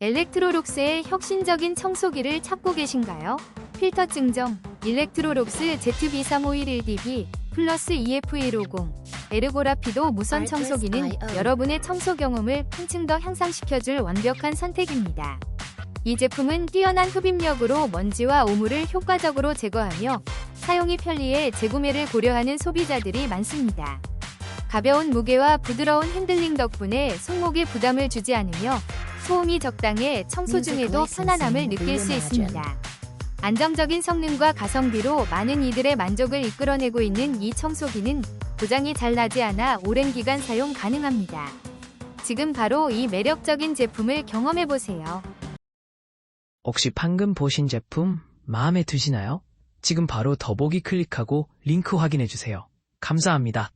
엘렉트로록스의 혁신적인 청소기를 찾고 계신가요? 필터 증정, 일렉트로록스 ZB351DB 플러스 E EF150 에르고라피도 무선 청소기는 여러분의 청소 경험을 한층 더 향상시켜줄 완벽한 선택입니다. 이 제품은 뛰어난 흡입력으로 먼지와 오물을 효과적으로 제거하며 사용이 편리해 재구매를 고려하는 소비자들이 많습니다. 가벼운 무게와 부드러운 핸들링 덕분에 손목에 부담을 주지 않으며 소음이 적당해 청소 중에도 편안함을 느낄 수 있습니다. 안정적인 성능과 가성비로 많은 이들의 만족을 이끌어내고 있는 이 청소기는 고장이 잘 나지 않아 오랜 기간 사용 가능합니다. 지금 바로 이 매력적인 제품을 경험해 보세요. 혹시 방금 보신 제품 마음에 드시나요? 지금 바로 더보기 클릭하고 링크 확인해 주세요. 감사합니다.